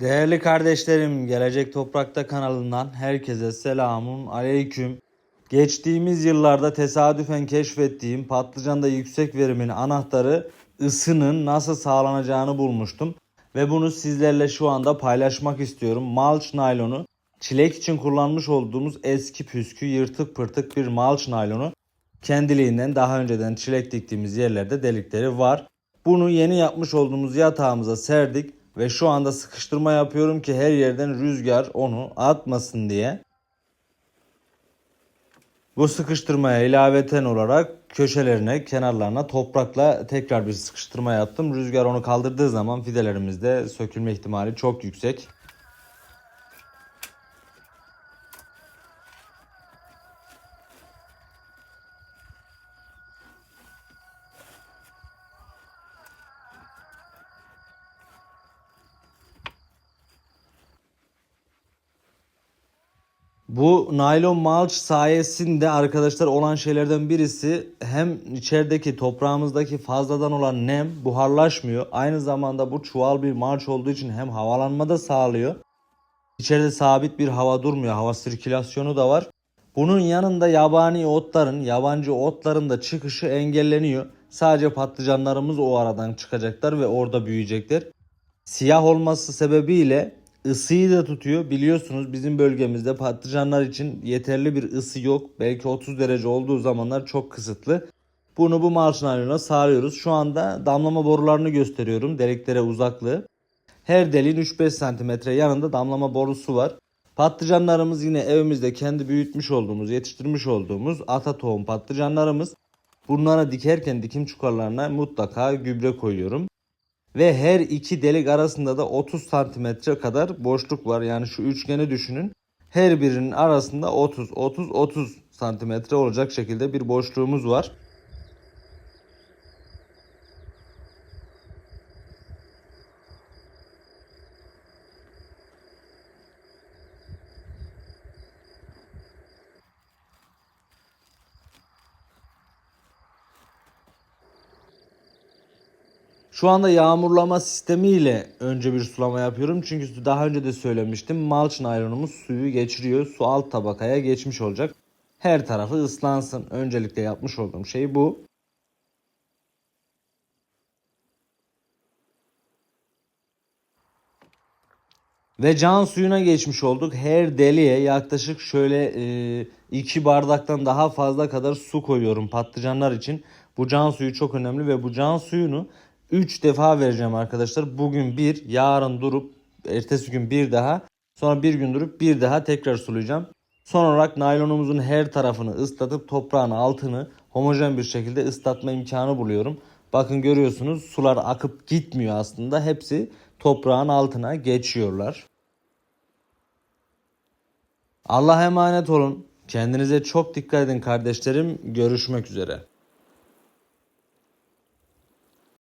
Değerli kardeşlerim, Gelecek Toprakta kanalından herkese selamun aleyküm. Geçtiğimiz yıllarda tesadüfen keşfettiğim patlıcanda yüksek verimin anahtarı ısının nasıl sağlanacağını bulmuştum. Ve bunu sizlerle şu anda paylaşmak istiyorum. Mulch naylonu, çilek için kullanmış olduğumuz eski püskü yırtık pırtık bir mulch naylonu. Kendiliğinden daha önceden çilek diktiğimiz yerlerde delikleri var. Bunu yeni yapmış olduğumuz yatağımıza serdik ve şu anda sıkıştırma yapıyorum ki her yerden rüzgar onu atmasın diye. Bu sıkıştırmaya ilaveten olarak köşelerine, kenarlarına toprakla tekrar bir sıkıştırma yaptım. Rüzgar onu kaldırdığı zaman fidelerimizde sökülme ihtimali çok yüksek. Bu naylon mulch sayesinde arkadaşlar olan şeylerden birisi hem içerideki toprağımızdaki fazladan olan nem buharlaşmıyor. Aynı zamanda bu çuval bir mulch olduğu için hem havalanma da sağlıyor. İçeride sabit bir hava durmuyor. Hava sirkülasyonu da var. Bunun yanında yabani otların, yabancı otların da çıkışı engelleniyor. Sadece patlıcanlarımız o aradan çıkacaklar ve orada büyüyecekler. Siyah olması sebebiyle ısıyı da tutuyor. Biliyorsunuz bizim bölgemizde patlıcanlar için yeterli bir ısı yok. Belki 30 derece olduğu zamanlar çok kısıtlı. Bunu bu mulch naylona sağlıyoruz. Şu anda damlama borularını gösteriyorum. Deliklere uzaklığı. Her deliğin 3-5 cm yanında damlama borusu var. Patlıcanlarımız yine evimizde kendi büyütmüş olduğumuz, yetiştirmiş olduğumuz ata tohum patlıcanlarımız. Bunlara dikerken dikim çukurlarına mutlaka gübre koyuyorum. Ve her iki delik arasında da 30 santimetre kadar boşluk var. Yani şu üçgeni düşünün. Her birinin arasında 30, 30, 30 santimetre olacak şekilde bir boşluğumuz var. Şu anda yağmurlama sistemiyle önce bir sulama yapıyorum. Çünkü daha önce de söylemiştim. Mulch naylonumuz suyu geçiriyor. Su alt tabakaya geçmiş olacak. Her tarafı ıslansın. Öncelikle yapmış olduğum şey bu. Ve can suyuna geçmiş olduk. Her deliğe yaklaşık şöyle e, iki bardaktan daha fazla kadar su koyuyorum patlıcanlar için. Bu can suyu çok önemli ve bu can suyunu 3 defa vereceğim arkadaşlar. Bugün bir, yarın durup ertesi gün bir daha, sonra bir gün durup bir daha tekrar sulayacağım. Son olarak naylonumuzun her tarafını ıslatıp toprağın altını homojen bir şekilde ıslatma imkanı buluyorum. Bakın görüyorsunuz sular akıp gitmiyor aslında. Hepsi toprağın altına geçiyorlar. Allah'a emanet olun. Kendinize çok dikkat edin kardeşlerim. Görüşmek üzere.